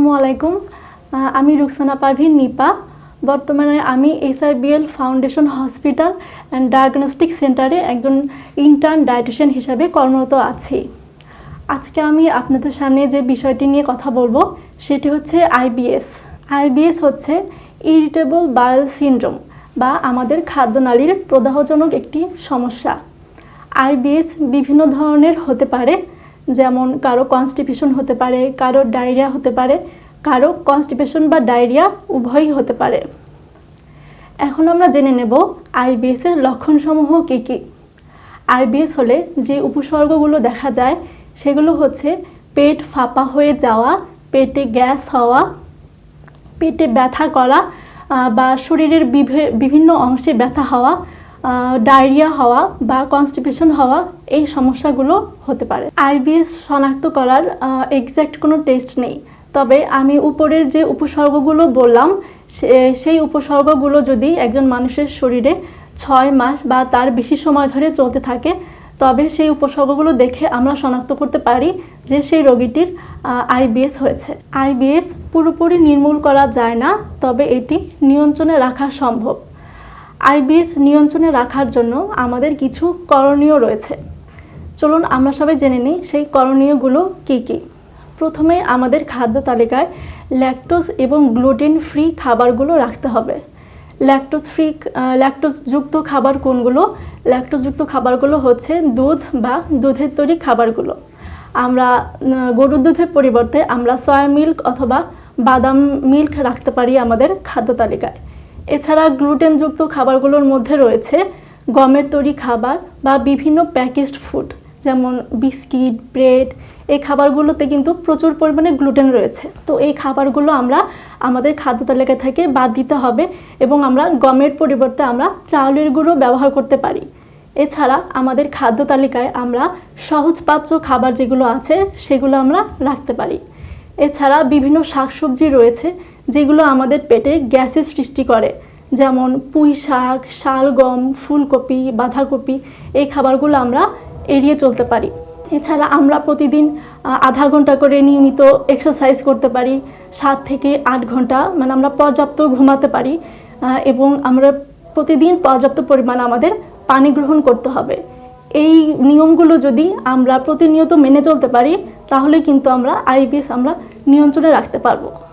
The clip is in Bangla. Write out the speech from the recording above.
আসসালামু আলাইকুম। আমি রুকসানা পারভিন নিপা। বর্তমানে আমি SIBL foundation hospital and diagnostic সেন্টারে একজন ইন্টার্ন ডায়েটিশিয়ান হিসাবে কর্মরত আছি। আজকে আমি আপনাদের সামনে যে বিষয়টি নিয়ে কথা বলব, সেটি হচ্ছে আইবিএস আইবিএস হচ্ছে ইরিটেবল বায়োল সিনড্রোম বা আমাদের খাদ্যনালীর প্রদাহজনক একটি সমস্যা। আইবিএস বিভিন্ন ধরনের হতে পারে যেমন কারও কনস্টিপেশন হতে পারে, কারও ডায়রিয়া হতে পারে, কারও কনস্টিপেশন বা ডায়রিয়া উভয়ই হতে পারে। এখন আমরা জেনে নেব আইবিএস এর লক্ষণসমূহ কী কী। আইবিএস হলে যে উপসর্গগুলো দেখা যায়, সেগুলো হচ্ছে পেট ফাঁপা হয়ে যাওয়া, পেটে গ্যাস হওয়া, পেটে ব্যথা করা বা শরীরের বিভিন্ন অংশে ব্যথা হওয়া ডায়রিয়া হওয়া বা কনস্টিপেশন হওয়া এই সমস্যাগুলো হতে পারে। আইবিএস শনাক্ত করার এক্স্যাক্ট কোনো টেস্ট নেই। তবে আমি উপরের যে উপসর্গগুলো বললাম সেই উপসর্গগুলো যদি একজন মানুষের শরীরে ছয় মাস বা তার বেশি সময় ধরে চলতে থাকে, তবে সেই উপসর্গগুলো দেখে আমরা শনাক্ত করতে পারি যে সেই রোগীটির আইবিএস হয়েছে। আইবিএস পুরোপুরি নির্মূল করা যায় না, তবে এটি নিয়ন্ত্রণে রাখা সম্ভব। আইবিএস নিয়ন্ত্রণে রাখার জন্য আমাদের কিছু করণীয় রয়েছে। চলুন আমরা সবাই জেনে নিই সেই করণীয়গুলো কী কী। প্রথমে আমাদের খাদ্য তালিকায় ল্যাকটোজ এবং গ্লুটেন ফ্রি খাবারগুলো রাখতে হবে। ল্যাকটোজ ফ্রি ল্যাকটোজযুক্ত খাবার কোনগুলো? ল্যাকটোজযুক্ত খাবারগুলো হচ্ছে দুধ বা দুধের তৈরি খাবারগুলো। আমরা গরুর দুধের পরিবর্তে আমরা সয়া মিল্ক অথবা বাদাম মিল্ক রাখতে পারি আমাদের খাদ্য তালিকায়। এছাড়া গ্লুটেনযুক্ত খাবারগুলোর মধ্যে রয়েছে গমের তৈরি খাবার বা বিভিন্ন প্যাকেজড ফুড, যেমন বিস্কিট, ব্রেড। এই খাবারগুলোতে কিন্তু প্রচুর পরিমাণে গ্লুটেন রয়েছে। তো এই খাবারগুলো আমরা আমাদের খাদ্য তালিকা থেকে বাদ দিতে হবে এবং আমরা গমের পরিবর্তে আমরা চাউলের গুঁড়ো ব্যবহার করতে পারি। এছাড়া আমাদের খাদ্য তালিকায় আমরা সহজপাচ্য খাবার যেগুলো আছে সেগুলো আমরা রাখতে পারি। এছাড়া বিভিন্ন শাকসবজি রয়েছে যেগুলো আমাদের পেটে গ্যাসের সৃষ্টি করে, যেমন পুঁই শাক, শালগম, ফুলকপি, বাঁধাকপি, এই খাবারগুলো আমরা এড়িয়ে চলতে পারি। এছাড়া আমরা প্রতিদিন আধা ঘণ্টা করে নিয়মিত এক্সারসাইজ করতে পারি, সাত থেকে আট ঘণ্টা মানে আমরা পর্যাপ্ত ঘুমাতে পারি এবং আমরা প্রতিদিন পর্যাপ্ত পরিমাণ আমাদের পানি গ্রহণ করতে হবে। এই নিয়মগুলো যদি আমরা প্রতিনিয়ত মেনে চলতে পারি, তাহলে কিন্তু আমরা আইবিএস আমরা নিয়ন্ত্রণে রাখতে পারব।